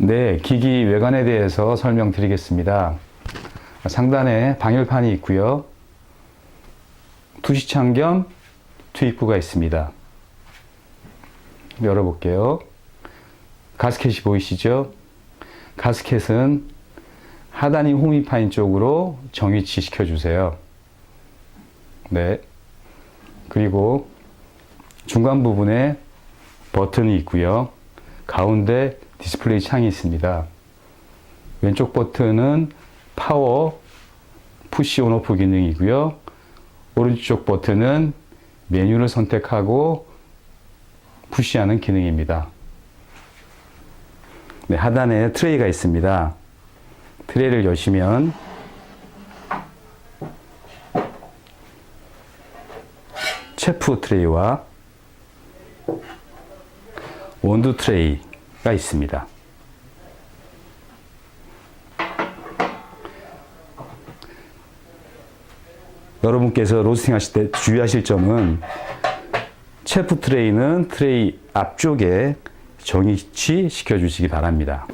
네, 기기 외관에 대해서 설명드리겠습니다. 상단에 방열판이 있고요. 투시창 겸 투입구가 있습니다. 열어볼게요. 가스켓이 보이시죠? 가스켓은 하단이 호미파인 쪽으로 정위치 시켜주세요. 네. 그리고 중간 부분에 버튼이 있고요. 가운데 디스플레이 창이 있습니다. 왼쪽 버튼은 파워, 푸시 온오프 기능이고요. 오른쪽 버튼은 메뉴를 선택하고 푸시하는 기능입니다. 네, 하단에 트레이가 있습니다. 트레이를 여시면 체프 트레이와 원두 트레이가 있습니다. 여러분께서 로스팅 하실 때 주의하실 점은 체프 트레이는 트레이 앞쪽에 정위치 시켜주시기 바랍니다.